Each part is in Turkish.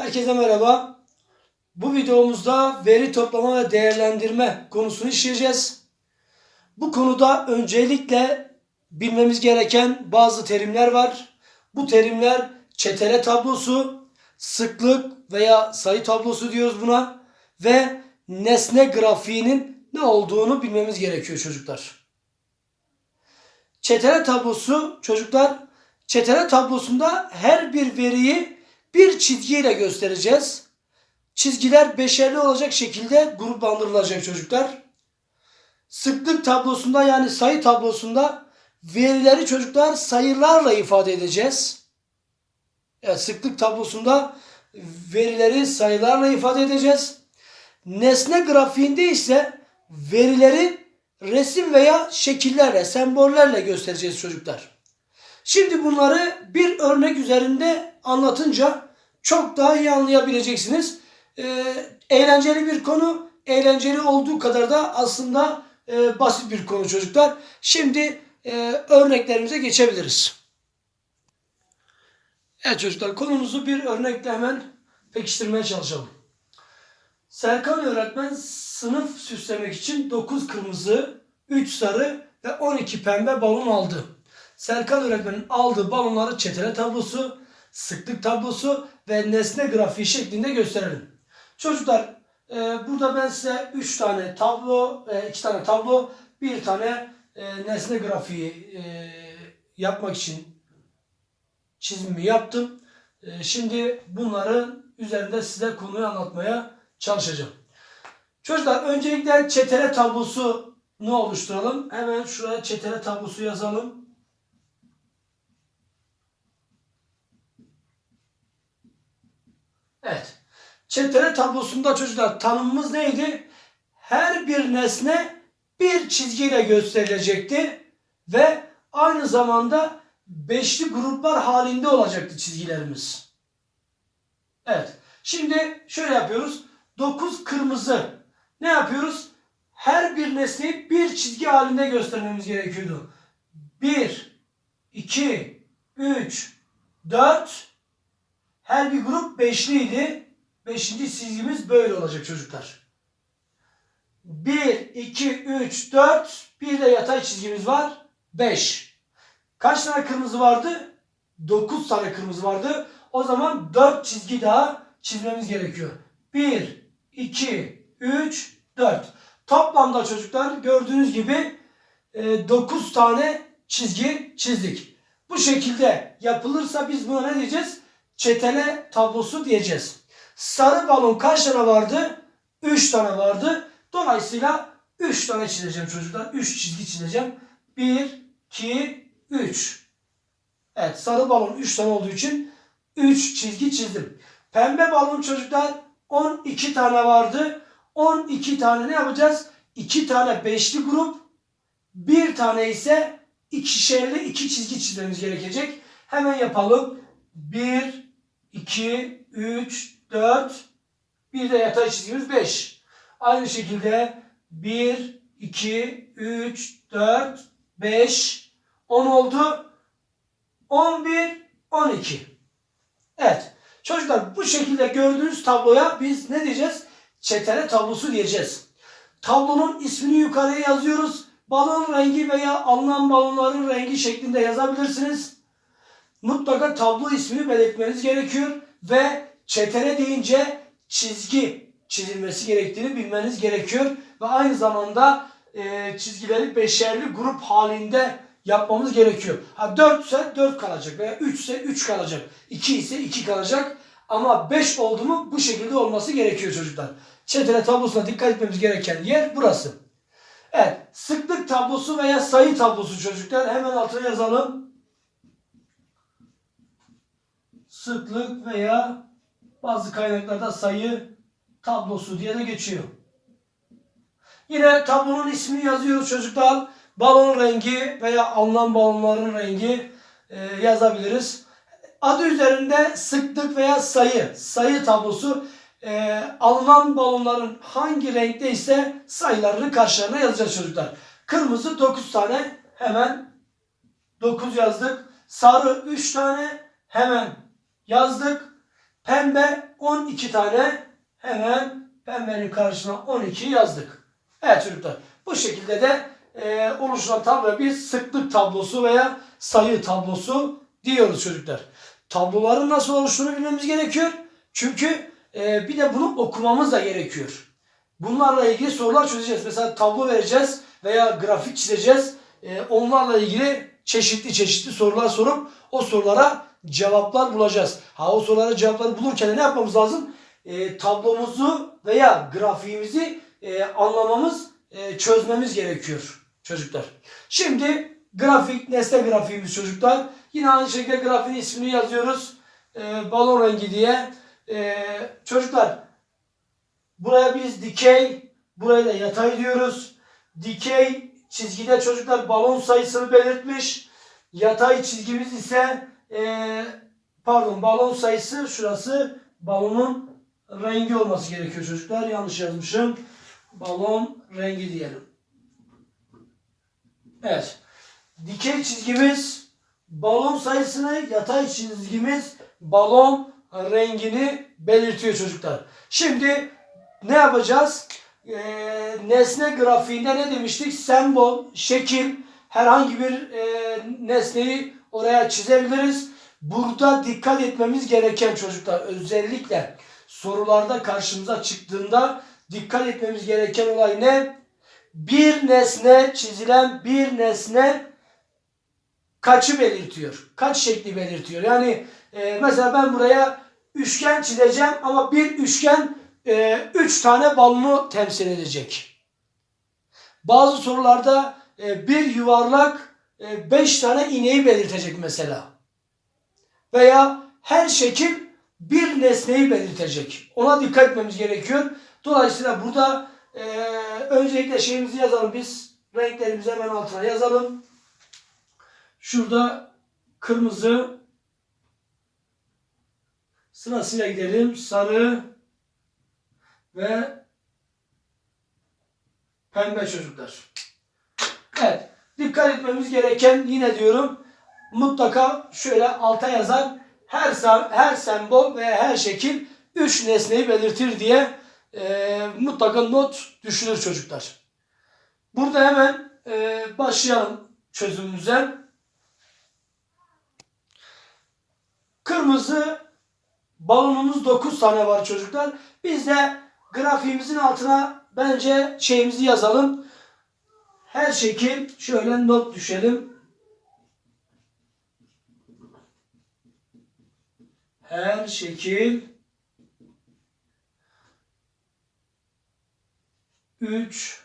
Herkese merhaba. Bu videomuzda veri toplama ve değerlendirme konusunu işleyeceğiz. Bu konuda öncelikle bilmemiz gereken bazı terimler var. Bu terimler çetele tablosu, sıklık veya sayı tablosu diyoruz buna ve nesne grafiğinin ne olduğunu bilmemiz gerekiyor çocuklar. Çetele tablosu çocuklar çetele tablosunda her bir veriyi bir çizgiyle göstereceğiz. Çizgiler beşerli olacak şekilde gruplandırılacak çocuklar. Sıklık tablosunda yani sayı tablosunda verileri çocuklar sayılarla ifade edeceğiz. Evet, sıklık tablosunda verileri sayılarla ifade edeceğiz. Nesne grafiğinde ise verileri resim veya şekillerle, sembollerle göstereceğiz çocuklar. Şimdi bunları bir örnek üzerinde anlatınca çok daha iyi anlayabileceksiniz. Ee, eğlenceli bir konu, eğlenceli olduğu kadar da aslında e, basit bir konu çocuklar. Şimdi e, örneklerimize geçebiliriz. Evet çocuklar konumuzu bir örnekle hemen pekiştirmeye çalışalım. Serkan öğretmen sınıf süslemek için 9 kırmızı, 3 sarı ve 12 pembe balon aldı. Serkan öğretmenin aldığı balonları çetele tablosu, sıklık tablosu ve nesne grafiği şeklinde gösterelim. Çocuklar e, burada ben size 3 tane tablo, 2 tane tablo, bir tane e, nesne grafiği e, yapmak için çizimimi yaptım. E, şimdi bunların üzerinde size konuyu anlatmaya çalışacağım. Çocuklar öncelikle çetele tablosunu oluşturalım. Hemen şuraya çetele tablosu yazalım. Evet. Çetele tablosunda çocuklar tanımımız neydi? Her bir nesne bir çizgiyle gösterilecekti ve aynı zamanda beşli gruplar halinde olacaktı çizgilerimiz. Evet. Şimdi şöyle yapıyoruz. 9 kırmızı. Ne yapıyoruz? Her bir nesneyi bir çizgi halinde göstermemiz gerekiyordu. 1, 2, 3, 4. Her bir grup beşliydi. Beşinci çizgimiz böyle olacak çocuklar. 1, 2, 3, 4. Bir de yatay çizgimiz var. 5. Kaç tane kırmızı vardı? 9 tane kırmızı vardı. O zaman 4 çizgi daha çizmemiz gerekiyor. 1, 2, 3, 4. Toplamda çocuklar gördüğünüz gibi 9 tane çizgi çizdik. Bu şekilde yapılırsa biz buna ne diyeceğiz? Çetele tablosu diyeceğiz. Sarı balon kaç tane vardı? 3 tane vardı. Dolayısıyla 3 tane çizeceğim çocuklar. 3 çizgi çizeceğim. 1, 2, 3. Evet sarı balon 3 tane olduğu için 3 çizgi çizdim. Pembe balon çocuklar 12 tane vardı. 12 tane ne yapacağız? 2 tane beşli grup, bir tane ise ikişerli iki çizgi çizmemiz gerekecek. Hemen yapalım. 1, 2, 3, 4, bir de yatay çizgimiz 5. Aynı şekilde 1, 2, 3, 4, 5, 10 oldu. 11, 12. Evet. Çocuklar bu şekilde gördüğünüz tabloya biz ne diyeceğiz? Çetele tablosu diyeceğiz. Tablonun ismini yukarıya yazıyoruz. Balon rengi veya alınan balonların rengi şeklinde yazabilirsiniz. Mutlaka tablo ismini belirtmeniz gerekiyor ve çetele deyince çizgi çizilmesi gerektiğini bilmeniz gerekiyor ve aynı zamanda e, çizgileri beşerli grup halinde yapmamız gerekiyor. Ha 4 ise 4 kalacak veya 3 ise 3 kalacak. 2 ise 2 kalacak. Ama 5 oldu mu bu şekilde olması gerekiyor çocuklar. Çetele tablosuna dikkat etmemiz gereken yer burası. Evet. Sıklık tablosu veya sayı tablosu çocuklar. Hemen altına yazalım. Sıklık veya bazı kaynaklarda sayı tablosu diye de geçiyor. Yine tablonun ismini yazıyoruz çocuklar. Balon rengi veya alınan balonların rengi e, yazabiliriz. Adı üzerinde sıklık veya sayı, sayı tablosu e, alınan balonların hangi renkte ise sayılarını karşılarına yazacağız çocuklar. Kırmızı 9 tane hemen 9 yazdık. Sarı 3 tane hemen yazdık. Pembe 12 tane hemen pembenin karşısına 12 yazdık. Evet çocuklar bu şekilde de e, oluşan tablo bir sıklık tablosu veya sayı tablosu diyoruz çocuklar. Tabloların nasıl oluştuğunu bilmemiz gerekiyor. Çünkü e, bir de bunu okumamız da gerekiyor. Bunlarla ilgili sorular çözeceğiz. Mesela tablo vereceğiz veya grafik çizeceğiz. E, onlarla ilgili çeşitli çeşitli sorular sorup o sorulara cevaplar bulacağız. Ha o sorulara cevapları bulurken ne yapmamız lazım? E, tablomuzu veya grafiğimizi e, anlamamız, e, çözmemiz gerekiyor çocuklar. Şimdi grafik, nesne grafiğimiz çocuklar. Yine aynı şekilde grafiğin ismini yazıyoruz. E, balon rengi diye. E, çocuklar buraya biz dikey, buraya da yatay diyoruz. Dikey çizgide çocuklar balon sayısını belirtmiş. Yatay çizgimiz ise e, pardon balon sayısı şurası balonun rengi olması gerekiyor çocuklar. Yanlış yazmışım. Balon rengi diyelim. Evet. Dikey çizgimiz balon sayısını, yatay çizgimiz balon rengini belirtiyor çocuklar. Şimdi ne yapacağız? Ee, nesne grafiğinde ne demiştik? Sembol, şekil, herhangi bir e, nesneyi oraya çizebiliriz. Burada dikkat etmemiz gereken çocuklar özellikle sorularda karşımıza çıktığında dikkat etmemiz gereken olay ne? Bir nesne çizilen bir nesne kaçı belirtiyor? Kaç şekli belirtiyor? Yani e, mesela ben buraya üçgen çizeceğim ama bir üçgen e, üç tane balonu temsil edecek. Bazı sorularda e, bir yuvarlak beş tane ineği belirtecek mesela. Veya her şekil bir nesneyi belirtecek. Ona dikkat etmemiz gerekiyor. Dolayısıyla burada e, öncelikle şeyimizi yazalım biz. Renklerimizi hemen altına yazalım. Şurada kırmızı sırasıyla gidelim. Sarı ve pembe çocuklar. Evet. Dikkat etmemiz gereken yine diyorum mutlaka şöyle alta yazar her her sembol veya her şekil üç nesneyi belirtir diye e, mutlaka not düşülür çocuklar. Burada hemen e, başlayalım çözümümüze. Kırmızı balonumuz 9 tane var çocuklar. Biz de grafiğimizin altına bence şeyimizi yazalım. Her şekil şöyle not düşelim. Her şekil 3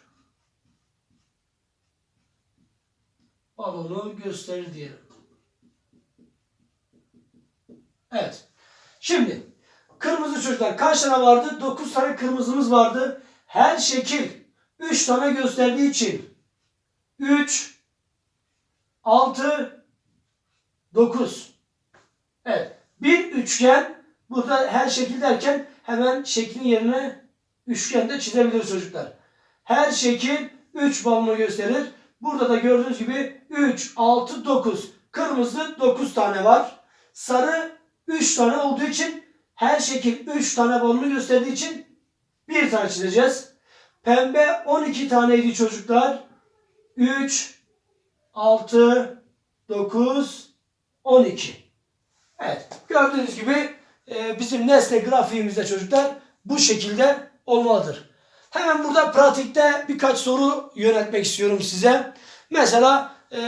balonu gösterir diyelim. Evet. Şimdi kırmızı çocuklar kaç tane vardı? 9 tane kırmızımız vardı. Her şekil 3 tane gösterdiği için 3 6 9 Evet. Bir üçgen burada her şekil derken hemen şeklin yerine üçgen de çizebiliriz çocuklar. Her şekil 3 balonu gösterir. Burada da gördüğünüz gibi 3, 6, 9. Kırmızı 9 tane var. Sarı 3 tane olduğu için her şekil 3 tane balonu gösterdiği için bir tane çizeceğiz. Pembe 12 taneydi çocuklar. 3, 6, 9, 12. Evet. Gördüğünüz gibi e, bizim nesne grafiğimizde çocuklar bu şekilde olmalıdır. Hemen burada pratikte birkaç soru yönetmek istiyorum size. Mesela e,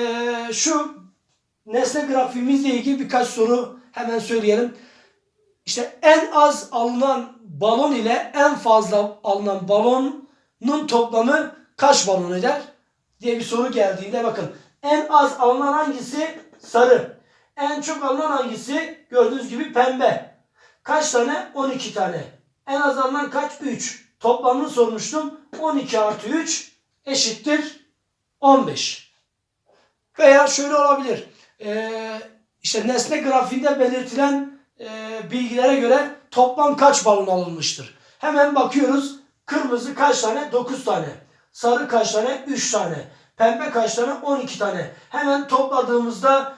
şu nesne grafiğimizle ilgili birkaç soru hemen söyleyelim. İşte en az alınan balon ile en fazla alınan balonun toplamı kaç balon eder? Diye bir soru geldiğinde bakın en az alınan hangisi? Sarı. En çok alınan hangisi? Gördüğünüz gibi pembe. Kaç tane? 12 tane. En az alınan kaç? 3. Toplamını sormuştum. 12 artı 3 eşittir 15. Veya şöyle olabilir. Ee, işte nesne grafiğinde belirtilen e, bilgilere göre toplam kaç balon alınmıştır? Hemen bakıyoruz. Kırmızı kaç tane? 9 tane. Sarı kaç tane? 3 tane. Pembe kaç tane? 12 tane. Hemen topladığımızda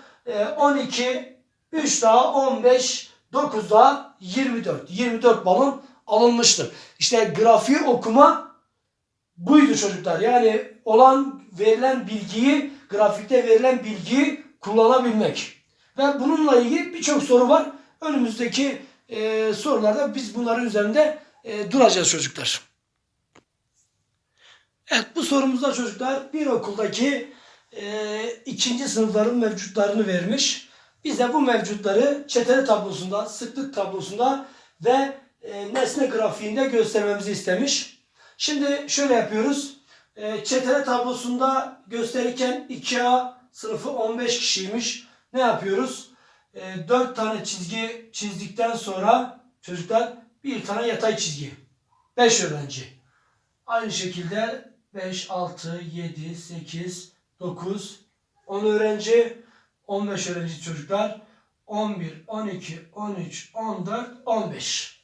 12, 3 daha 15, 9 daha 24. 24 balon alınmıştır. İşte grafiği okuma buydu çocuklar. Yani olan verilen bilgiyi, grafikte verilen bilgiyi kullanabilmek. Ve bununla ilgili birçok soru var. Önümüzdeki e, sorularda biz bunların üzerinde e, duracağız çocuklar. Evet bu sorumuzda çocuklar bir okuldaki e, ikinci sınıfların mevcutlarını vermiş. Biz de bu mevcutları çetele tablosunda, sıklık tablosunda ve e, nesne grafiğinde göstermemizi istemiş. Şimdi şöyle yapıyoruz. E, çetele tablosunda gösterirken 2A sınıfı 15 kişiymiş. Ne yapıyoruz? E, 4 tane çizgi çizdikten sonra çocuklar bir tane yatay çizgi. 5 öğrenci. Aynı şekilde 5, 6, 7, 8, 9, 10 öğrenci, 15 öğrenci çocuklar, 11, 12, 13, 14, 15.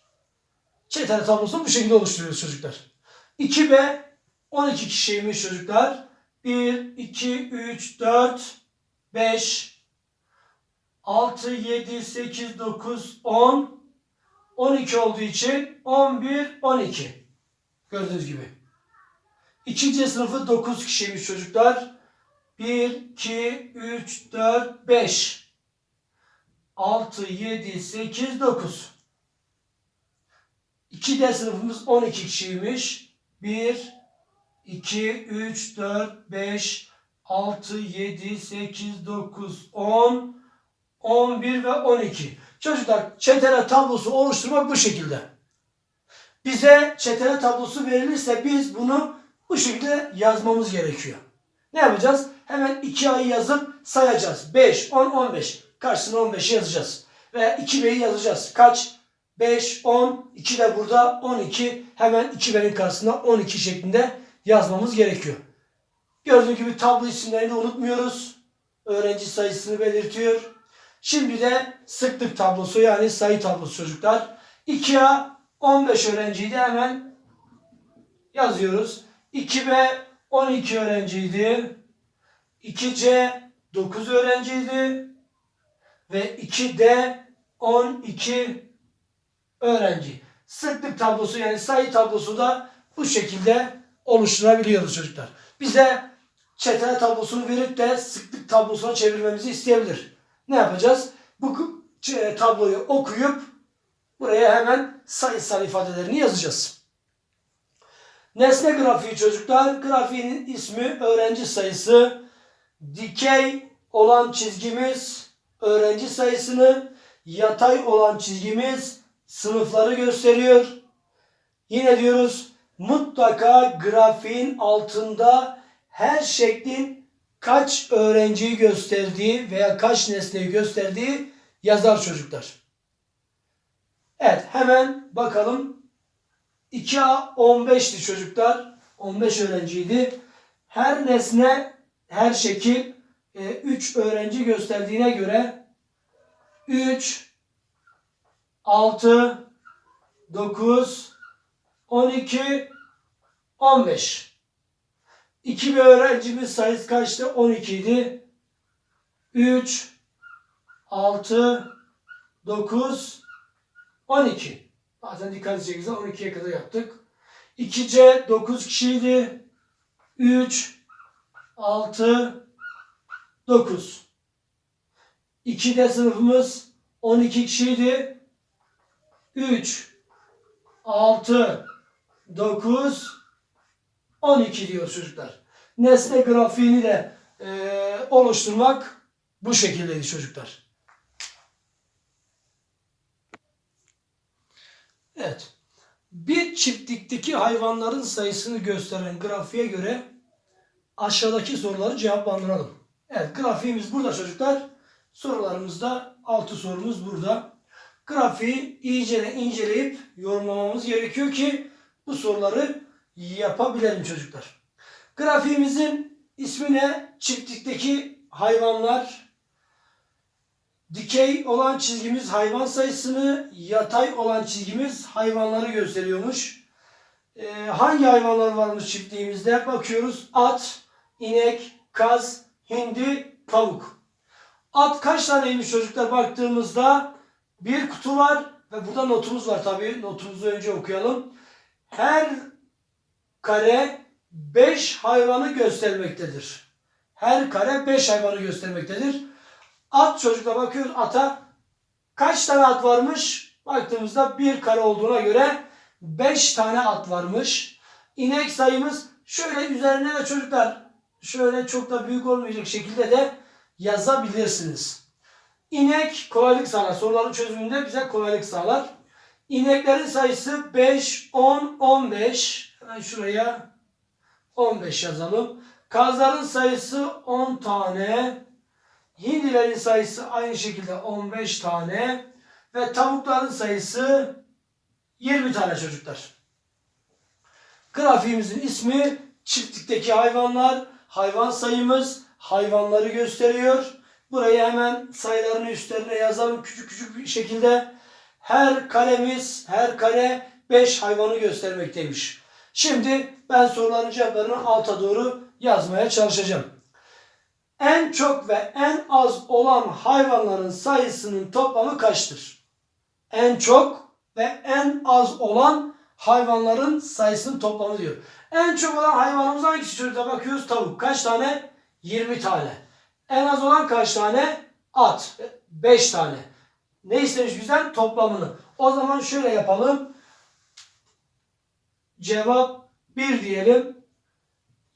Çetele tablosunu bu şekilde oluşturuyoruz çocuklar. 2B 12 kişiymiş çocuklar. 1, 2, 3, 4, 5, 6, 7, 8, 9, 10, 12 olduğu için 11, 12. Gördüğünüz gibi. İkinci sınıfı 9 kişiymiş çocuklar. 1, 2, 3, 4, 5. 6, 7, 8, 9. 2 de sınıfımız 12 kişiymiş. 1, 2, 3, 4, 5, 6, 7, 8, 9, 10, 11 ve 12. Çocuklar çetele tablosu oluşturmak bu şekilde. Bize çetele tablosu verilirse biz bunu bu şekilde yazmamız gerekiyor. Ne yapacağız? Hemen 2 ayı yazıp sayacağız. 5, 10, 15. Karşısına 15'i yazacağız. Veya 2 B'yi yazacağız. Kaç? 5, 10, 2 de burada 12. Hemen 2 B'nin karşısına 12 şeklinde yazmamız gerekiyor. Gördüğünüz gibi tablo isimlerini unutmuyoruz. Öğrenci sayısını belirtiyor. Şimdi de sıklık tablosu yani sayı tablosu çocuklar. 2A 15 öğrenciydi hemen yazıyoruz. 2B 12 öğrenciydi. 2C 9 öğrenciydi. Ve 2D 12 öğrenci. Sıklık tablosu yani sayı tablosu da bu şekilde oluşturabiliyoruz çocuklar. Bize çetele tablosunu verip de sıklık tablosuna çevirmemizi isteyebilir. Ne yapacağız? Bu ç- tabloyu okuyup buraya hemen sayısal ifadelerini yazacağız. Nesne grafiği çocuklar. Grafiğin ismi öğrenci sayısı. Dikey olan çizgimiz öğrenci sayısını, yatay olan çizgimiz sınıfları gösteriyor. Yine diyoruz mutlaka grafiğin altında her şeklin kaç öğrenciyi gösterdiği veya kaç nesneyi gösterdiği yazar çocuklar. Evet hemen bakalım. 2A 15'ti çocuklar. 15 öğrenciydi. Her nesne, her şekil 3 öğrenci gösterdiğine göre 3, 6, 9, 12, 15. 2 bir öğrencimiz sayısı kaçtı? 12 idi. 3, 6, 9, 12. Bazen dikkat edeceğiniz 12'ye kadar yaptık. 2C 9 kişiydi. 3, 6, 9. 2D sınıfımız 12 kişiydi. 3, 6, 9, 12 diyor çocuklar. Nesne grafiğini de e, oluşturmak bu şekildeydi çocuklar. Evet. Bir çiftlikteki hayvanların sayısını gösteren grafiğe göre aşağıdaki soruları cevaplandıralım. Evet grafiğimiz burada çocuklar. Sorularımızda 6 sorumuz burada. Grafiği iyice inceleyip yorumlamamız gerekiyor ki bu soruları yapabilelim çocuklar. Grafiğimizin ismi ne? Çiftlikteki hayvanlar. Dikey olan çizgimiz hayvan sayısını, yatay olan çizgimiz hayvanları gösteriyormuş. Ee, hangi hayvanlar varmış çiftliğimizde? Bakıyoruz. At, inek, kaz, hindi, tavuk. At kaç taneymiş çocuklar baktığımızda bir kutu var ve burada notumuz var tabii. Notumuzu önce okuyalım. Her kare 5 hayvanı göstermektedir. Her kare 5 hayvanı göstermektedir. At çocukla bakıyoruz ata kaç tane at varmış? Baktığımızda bir kare olduğuna göre 5 tane at varmış. İnek sayımız şöyle üzerine de çocuklar şöyle çok da büyük olmayacak şekilde de yazabilirsiniz. İnek kolaylık sağlar. Soruların çözümünde bize kolaylık sağlar. İneklerin sayısı 5, 10, 15. Hemen şuraya 15 yazalım. Kazların sayısı 10 tane. Hindilerin sayısı aynı şekilde 15 tane. Ve tavukların sayısı 20 tane çocuklar. Grafiğimizin ismi çiftlikteki hayvanlar, hayvan sayımız hayvanları gösteriyor. Buraya hemen sayılarını üstlerine yazalım küçük küçük bir şekilde. Her karemiz, her kare 5 hayvanı göstermekteymiş. Şimdi ben soruların cevaplarını alta doğru yazmaya çalışacağım. En çok ve en az olan hayvanların sayısının toplamı kaçtır? En çok ve en az olan hayvanların sayısının toplamı diyor. En çok olan hayvanımız hangisi çocuklar bakıyoruz tavuk. Kaç tane? 20 tane. En az olan kaç tane? At. 5 tane. Ne istemiş bizden? Toplamını. O zaman şöyle yapalım. Cevap 1 diyelim.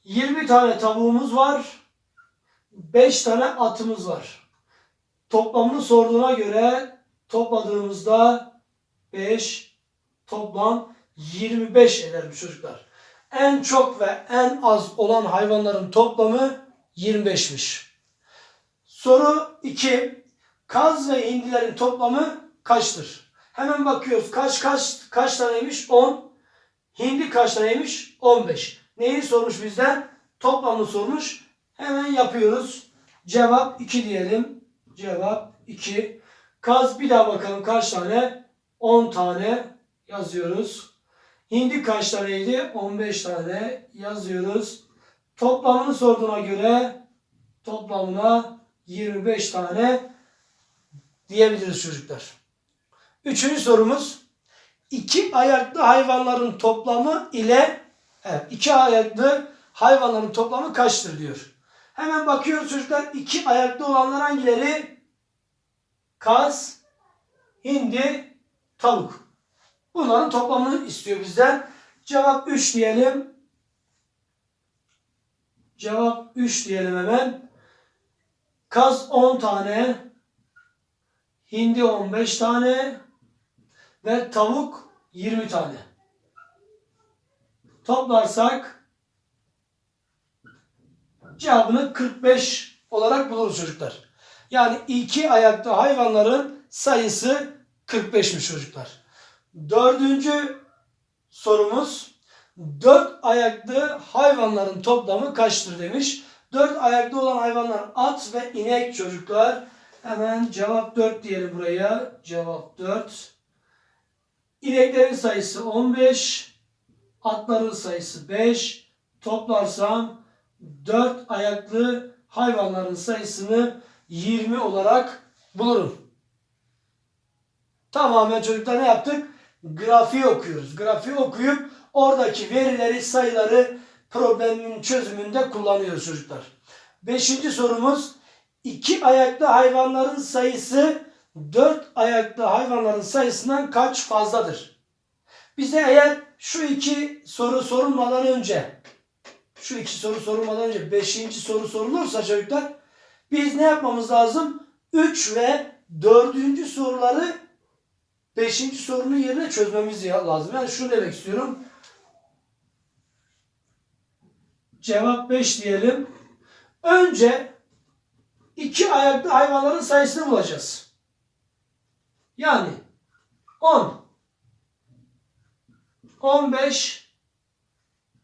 20 tane tavuğumuz var. 5 tane atımız var. Toplamını sorduğuna göre topladığımızda 5 toplam 25 edermiş çocuklar. En çok ve en az olan hayvanların toplamı 25'miş. Soru 2. Kaz ve hindilerin toplamı kaçtır? Hemen bakıyoruz. Kaç kaç kaç taneymiş? 10. Hindi kaç taneymiş? 15. Neyi sormuş bizden? Toplamını sormuş. Hemen yapıyoruz. Cevap 2 diyelim. Cevap 2. Kaz bir daha bakalım kaç tane? 10 tane yazıyoruz. Hindi kaç taneydi? 15 tane yazıyoruz. Toplamını sorduğuna göre toplamına 25 tane diyebiliriz çocuklar. Üçüncü sorumuz iki ayaklı hayvanların toplamı ile evet, iki ayaklı hayvanların toplamı kaçtır diyor. Hemen bakıyoruz çocuklar iki ayaklı olanlar hangileri? Kaz, hindi, tavuk. Bunların toplamını istiyor bizden. Cevap 3 diyelim. Cevap 3 diyelim hemen. Kaz 10 tane. Hindi 15 tane. Ve tavuk 20 tane. Toplarsak cevabını 45 olarak buluruz çocuklar. Yani iki ayaklı hayvanların sayısı 45'miş çocuklar. Dördüncü sorumuz dört ayaklı hayvanların toplamı kaçtır demiş. Dört ayaklı olan hayvanlar at ve inek çocuklar. Hemen cevap 4 diyelim buraya. Cevap 4. İneklerin sayısı 15. Atların sayısı 5. Toplarsam 4 ayaklı hayvanların sayısını 20 olarak bulurum. Tamamen çocuklar ne yaptık? Grafiği okuyoruz. Grafiği okuyup oradaki verileri, sayıları problemin çözümünde kullanıyoruz çocuklar. Beşinci sorumuz iki ayaklı hayvanların sayısı dört ayaklı hayvanların sayısından kaç fazladır? Bize eğer şu iki soru sorulmadan önce şu iki soru sorulmadan önce beşinci soru sorulursa çocuklar biz ne yapmamız lazım? Üç ve dördüncü soruları beşinci sorunun yerine çözmemiz lazım. Yani şunu demek istiyorum. Cevap 5 diyelim. Önce iki ayaklı hayvanların sayısını bulacağız. Yani 10, 15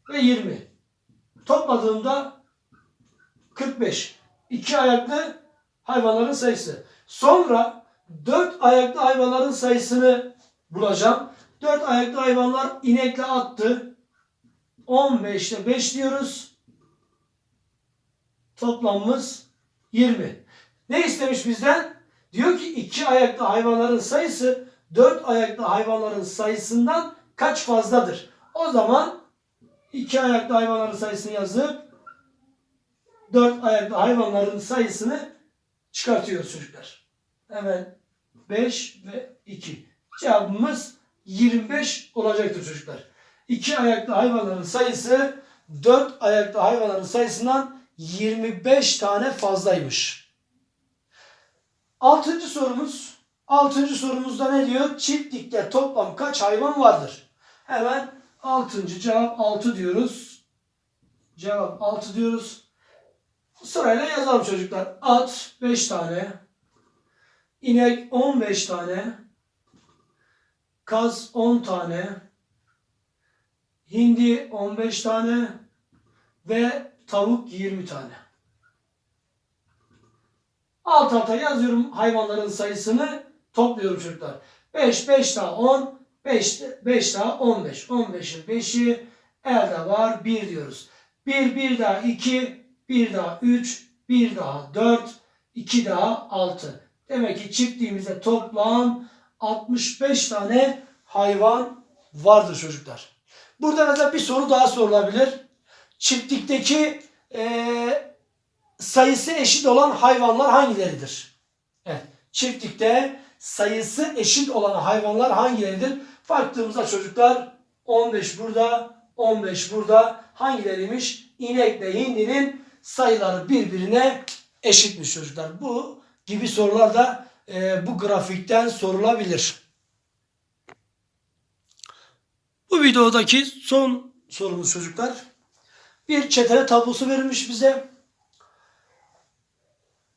ve 20. Topladığımda 45. İki ayaklı hayvanların sayısı. Sonra dört ayaklı hayvanların sayısını bulacağım. Dört ayaklı hayvanlar inekle attı. 15'te 5 diyoruz. Toplamımız 20. Ne istemiş bizden? Diyor ki iki ayaklı hayvanların sayısı dört ayaklı hayvanların sayısından kaç fazladır? O zaman iki ayaklı hayvanların sayısını yazıp dört ayaklı hayvanların sayısını çıkartıyoruz çocuklar. Hemen 5 ve 2. Cevabımız 25 olacaktır çocuklar. İki ayaklı hayvanların sayısı dört ayaklı hayvanların sayısından 25 tane fazlaymış. Altıncı sorumuz. Altıncı sorumuzda ne diyor? Çiftlikte toplam kaç hayvan vardır? Hemen altıncı cevap 6 diyoruz. Cevap 6 diyoruz. Sırayla yazalım çocuklar. At 5 tane. İnek 15 tane. Kaz 10 tane. Hindi 15 tane. Ve tavuk 20 tane. Alt alta yazıyorum hayvanların sayısını topluyorum çocuklar. 5, 5 daha 10, 5, 5 daha 15. 15'in 5'i elde var 1 diyoruz. 1, 1 daha 2, 1 daha 3, 1 daha 4, 2 daha 6. Demek ki çiftliğimizde toplam 65 tane hayvan vardır çocuklar. Burada mesela bir soru daha sorulabilir. Çiftlikteki eee sayısı eşit olan hayvanlar hangileridir? Evet. Çiftlikte sayısı eşit olan hayvanlar hangileridir? Baktığımızda çocuklar 15 burada, 15 burada. Hangileriymiş? İnekle hindinin sayıları birbirine eşitmiş çocuklar. Bu gibi sorular da e, bu grafikten sorulabilir. Bu videodaki son sorumuz çocuklar. Bir çetele tablosu verilmiş bize.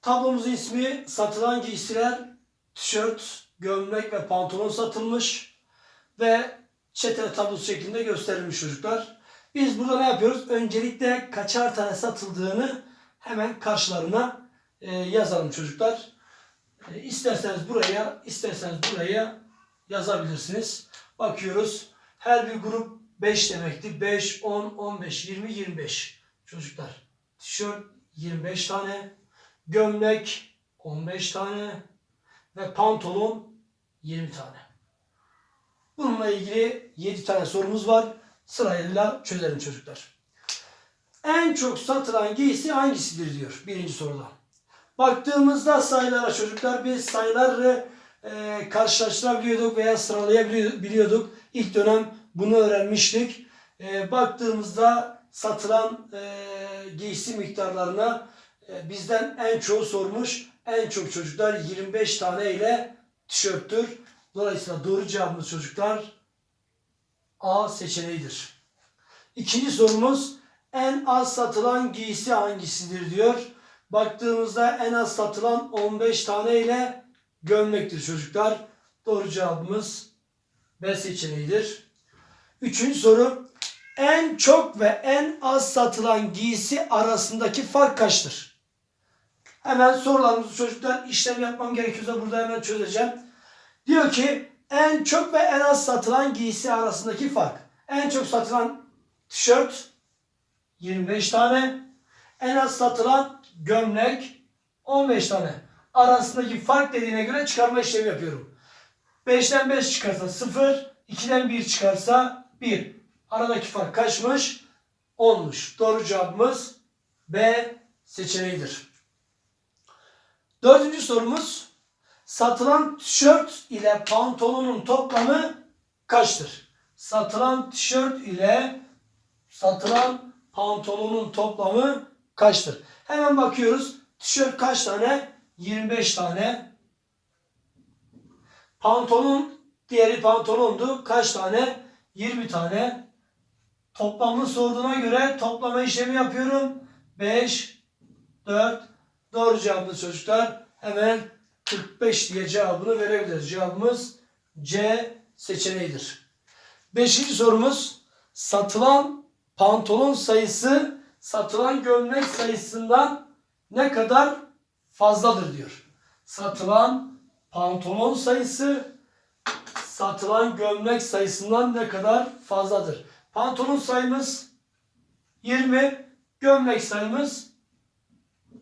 Tablomuzun ismi satılan giysiler, tişört, gömlek ve pantolon satılmış ve çetele tablosu şeklinde gösterilmiş çocuklar. Biz burada ne yapıyoruz? Öncelikle kaçar tane satıldığını hemen karşılarına e, yazalım çocuklar. E, isterseniz buraya, isterseniz buraya yazabilirsiniz. Bakıyoruz. Her bir grup 5 demekti. 5, 10, 15, 20, 25 çocuklar. Tişört 25 tane, gömlek 15 tane ve pantolon 20 tane. Bununla ilgili 7 tane sorumuz var. Sırayla çözelim çocuklar. En çok satılan giysi hangisidir diyor birinci soruda. Baktığımızda sayılara çocuklar biz sayıları e, karşılaştırabiliyorduk veya sıralayabiliyorduk. İlk dönem bunu öğrenmiştik. E, baktığımızda satılan e, giysi miktarlarına e, bizden en çoğu sormuş. En çok çocuklar 25 tane ile tişörttür. Dolayısıyla doğru cevabımız çocuklar A seçeneğidir. İkinci sorumuz en az satılan giysi hangisidir diyor. Baktığımızda en az satılan 15 tane ile gömlektir çocuklar. Doğru cevabımız B seçeneğidir. Üçüncü soru en çok ve en az satılan giysi arasındaki fark kaçtır? Hemen sorularımızı çocuklar işlem yapmam gerekiyorsa burada hemen çözeceğim. Diyor ki en çok ve en az satılan giysi arasındaki fark. En çok satılan tişört 25 tane. En az satılan gömlek 15 tane. Arasındaki fark dediğine göre çıkarma işlemi yapıyorum. 5'ten 5 çıkarsa 0, 2'den 1 çıkarsa 1. Aradaki fark kaçmış? 10'muş. Doğru cevabımız B seçeneğidir. Dördüncü sorumuz satılan tişört ile pantolonun toplamı kaçtır? Satılan tişört ile satılan pantolonun toplamı kaçtır? Hemen bakıyoruz. Tişört kaç tane? 25 tane. Pantolon diğeri pantolondu. Kaç tane? 20 tane. Toplamını sorduğuna göre toplama işlemi yapıyorum. 5, 4, doğru cevabımız çocuklar. Hemen 45 diye cevabını verebiliriz. Cevabımız C seçeneğidir. Beşinci sorumuz satılan pantolon sayısı satılan gömlek sayısından ne kadar fazladır diyor. Satılan pantolon sayısı satılan gömlek sayısından ne kadar fazladır? Pantolon sayımız 20, gömlek sayımız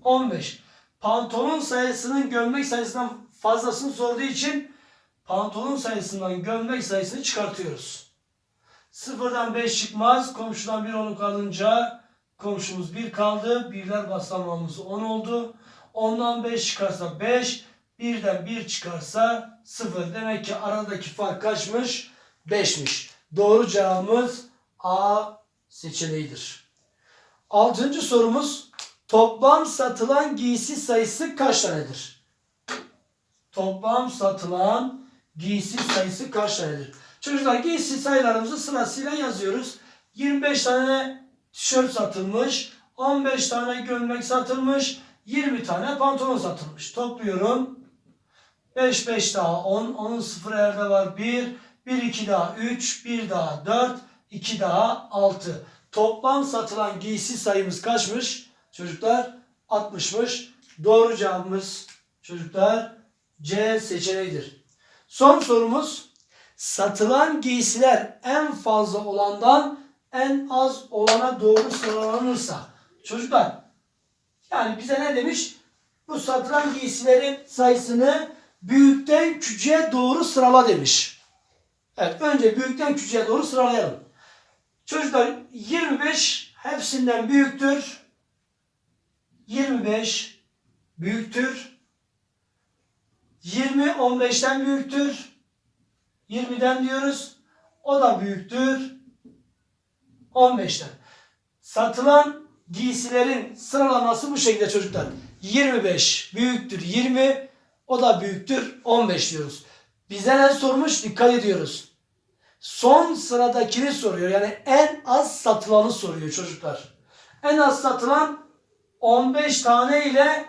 15. Pantolon sayısının gömlek sayısından fazlasını sorduğu için pantolon sayısından gömlek sayısını çıkartıyoruz. Sıfırdan 5 çıkmaz. Komşudan bir onu kalınca komşumuz 1 kaldı. Birler basamağımız 10 oldu. Ondan 5 çıkarsa 5. Birden 1 çıkarsa 0. Demek ki aradaki fark kaçmış? 5'miş. Doğru cevabımız A seçeneğidir. Altıncı sorumuz toplam satılan giysi sayısı kaç tanedir? Toplam satılan giysi sayısı kaç tanedir? Çocuklar giysi sayılarımızı sırasıyla yazıyoruz. 25 tane tişört satılmış, 15 tane gömlek satılmış, 20 tane pantolon satılmış. Topluyorum. 5 5 daha 10, 10'un sıfır yerde var 1, 1 2 daha 3, 1 daha 4, 2 daha 6. Toplam satılan giysi sayımız kaçmış? Çocuklar 60'mış. Doğru cevabımız çocuklar C seçeneğidir. Son sorumuz satılan giysiler en fazla olandan en az olana doğru sıralanırsa. Çocuklar yani bize ne demiş? Bu satılan giysilerin sayısını büyükten küçüğe doğru sırala demiş. Evet önce büyükten küçüğe doğru sıralayalım. Çocuklar 25 hepsinden büyüktür. 25 büyüktür. 20 15'ten büyüktür. 20'den diyoruz. O da büyüktür. 15'ten. Satılan giysilerin sıralaması bu şekilde çocuklar. 25 büyüktür 20 o da büyüktür 15 diyoruz. Bize ne sormuş dikkat ediyoruz. Son sıradakini soruyor. Yani en az satılanı soruyor çocuklar. En az satılan 15 tane ile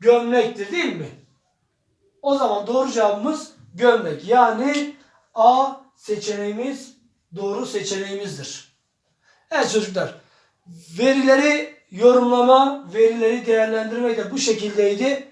gömlektir değil mi? O zaman doğru cevabımız gömlek. Yani A seçeneğimiz doğru seçeneğimizdir. Evet çocuklar. Verileri yorumlama, verileri değerlendirme de bu şekildeydi.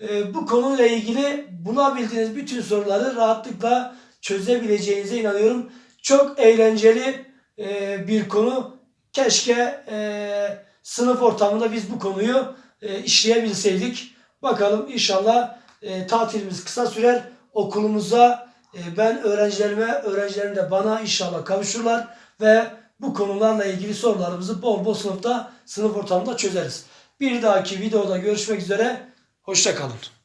Ee, bu konuyla ilgili bulabildiğiniz bütün soruları rahatlıkla çözebileceğinize inanıyorum. Çok eğlenceli e, bir konu. Keşke e, sınıf ortamında biz bu konuyu e, işleyebilseydik. Bakalım inşallah e, tatilimiz kısa sürer. Okulumuza e, ben öğrencilerime, öğrencilerim de bana inşallah kavuşurlar ve bu konularla ilgili sorularımızı bol bol sınıfta, sınıf ortamında çözeriz. Bir dahaki videoda görüşmek üzere. Hoşçakalın.